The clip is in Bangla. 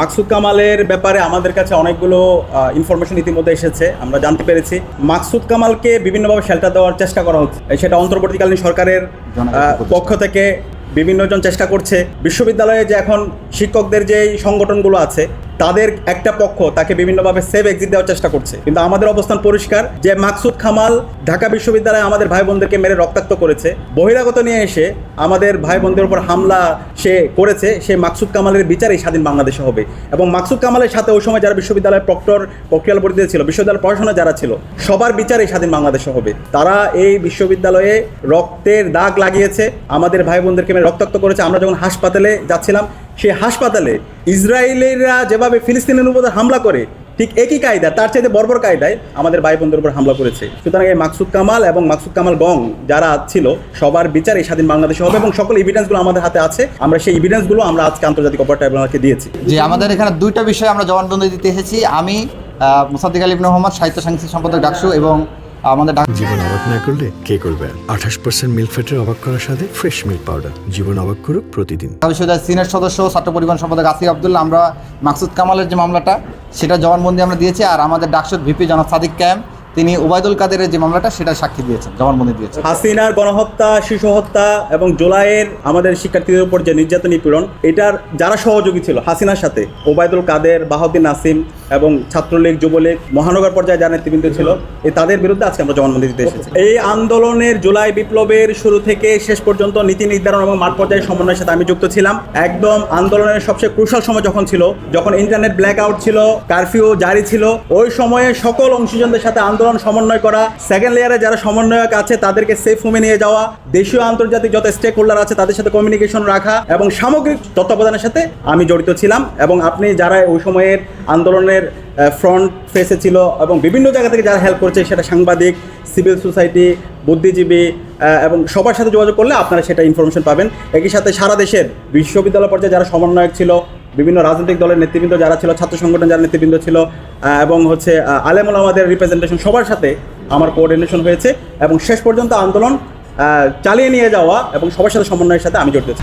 মাকসুদ কামালের ব্যাপারে আমাদের কাছে অনেকগুলো ইনফরমেশন ইতিমধ্যে এসেছে আমরা জানতে পেরেছি। মাকসুদ কামালকে বিভিন্নভাবে শেল্টার দেওয়ার চেষ্টা করা হচ্ছে। সেটা অন্তর্বর্তীকালীন সরকারের পক্ষ থেকে বিভিন্নজন চেষ্টা করছে। বিশ্ববিদ্যালয়ে যে এখন শিক্ষকদের যে সংগঠনগুলো আছে তাদের একটা পক্ষ তাকে বিভিন্নভাবে সেভ এক্সিট দেওয়ার চেষ্টা করছে। কিন্তু আমাদের অবস্থান পরিষ্কার যে মাকসুদ খামাল ঢাকা বিশ্ববিদ্যালয়ে আমাদের ভাই বোনদেরকে মেরে রক্তাক্ত করেছে। বহিরাগত নিয়ে এসে আমাদের ভাই বোনদের উপর হামলা সে করেছে, সে মাকসুদ কামালের বিচারেই স্বাধীন বাংলাদেশে হবে। এবং মাকসুদ কামালের সাথে ওই সময় যারা বিশ্ববিদ্যালয়ের প্রক্টর প্রক্রিয়াল পরিধিতে ছিল বিশ্ববিদ্যালয় পড়াশোনা যারা ছিল, সবার বিচারেই স্বাধীন বাংলাদেশে হবে। তারা এই বিশ্ববিদ্যালয়ে রক্তের দাগ লাগিয়েছে, আমাদের ভাই বোনদেরকে মেরে রক্তাক্ত করেছে। আমরা যখন হাসপাতালে যাচ্ছিলাম সেই হাসপাতালে ইসরায়েলিরা যেভাবে ফিলিস্তিনের উপর হামলা করে, ঠিক একই কায়দা তার চাইতে বর্বর কায়দায় আমাদের ভাই বোনদের উপর হামলা করেছে। সুতরাং এই মাকসুদ কামাল এবং মাকসুদ কামাল গং যারা ছিল, সবার বিচার এই স্বাধীন বাংলাদেশে হবে এবং সকল এভিডেন্সগুলো আমাদের হাতে আছে। আমরা সেই এভিডেন্সগুলো আমরা আজকে আন্তর্জাতিক অপরাধ ট্রাইব্যুনালকে দিয়েছি। যে আমাদের এখানে দুইটা বিষয়ে আমরা জবানবন্দি দিতে এসেছি। আমি মুসাদ্দিক আলী মোহাম্মদ, সাহিত্য সাংস্কৃতিক সম্পাদক ডাকসু এবং আমাদের জীবন অবাক না করলে কে করবে? আঠাশ পার্সেন্ট মিল্ক ফ্যাটের অবাক করার সাথে ফ্রেশ মিল্ক পাউডার জীবন অবাক করুক প্রতিদিন। বিশ্ববিদ্যালয়ের সিনিয়র সদস্য ছাত্র পরিবহন সম্পাদক আসিফ আব্দুল্লাহ আমরা মাকসুদ কামালের যে মামলাটা সেটা জবানবন্দি আমরা দিয়েছি আর আমাদের ডাকসুর ভিপি জনাব সাদিক ক্যাম তিনি ওবায়দুল কাদেরের যে মামলাটা সেটা সাক্ষী দিয়েছেন জবানবন্দি দিয়েছেন। হাসিনার গণহত্যা শিশু হত্যা এবং জুলাইয়ের আমাদের শিক্ষার্থীদের উপর যে নির্যাতন নিপীড়ন এটার যারা সহযোগী ছিল হাসিনার সাথে ওবায়দুল কাদের বাহাউদ্দিন নাসিম এবং ছাত্রলীগ, যুবলীগ মহানগর পর্যায়ে যারা নেতৃবৃন্দ ছিল, এই তাদের বিরুদ্ধে আজকে আমরা জবানবন্দি দিতে এসেছি। এই আন্দোলনের জুলাই বিপ্লবের শুরু থেকে শেষ পর্যন্ত নীতি নির্ধারণ এবং মাঠ পর্যায়ে সমন্বয়ের সাথে আমি যুক্ত ছিলাম। একদম আন্দোলনের সবচেয়ে ক্রুশাল সময় যখন ছিল, যখন ইন্টারনেট ব্ল্যাক আউট ছিল কারফিউ জারি ছিল, ওই সময়ে সকল অংশীজনদের সাথে আন্দোলন সমন্বয় করা সেকেন্ড লেয়ারে যারা সমন্বয়ক আছে, তাদেরকে সেফ হোমে নিয়ে যাওয়া, দেশীয় আন্তর্জাতিক যত স্টেক হোল্ডার আছে, তাদের সাথে কমিউনিকেশন রাখা এবং সামগ্রিক তত্ত্বাবধানের সাথে আমি জড়িত ছিলাম। এবং আপনি যারা ওই সময়ের আন্দোলনের ফ্রন্ট ফেসে ছিল এবং বিভিন্ন জায়গা থেকে যারা হেল্প করছে, সেটা সাংবাদিক সিভিল সোসাইটি বুদ্ধিজীবী এবং সবার সাথে যোগাযোগ করলে আপনারা সেটা ইনফরমেশন পাবেন। একই সাথে সারা দেশের বিশ্ববিদ্যালয় পর্যায়ে যারা সমন্বয়ক ছিল, বিভিন্ন রাজনৈতিক দলের নেতৃবৃন্দ যারা ছিল, ছাত্র সংগঠন যারা নেতৃবৃন্দ ছিল এবং হচ্ছে আলেমুল আমাদের রিপ্রেজেন্টেশন সবার সাথে আমার কোঅর্ডিনেশন হয়েছে এবং শেষ পর্যন্ত আন্দোলন চালিয়ে নিয়ে যাওয়া এবং সবার সাথে সমন্বয়ের সাথে আমি জড়িত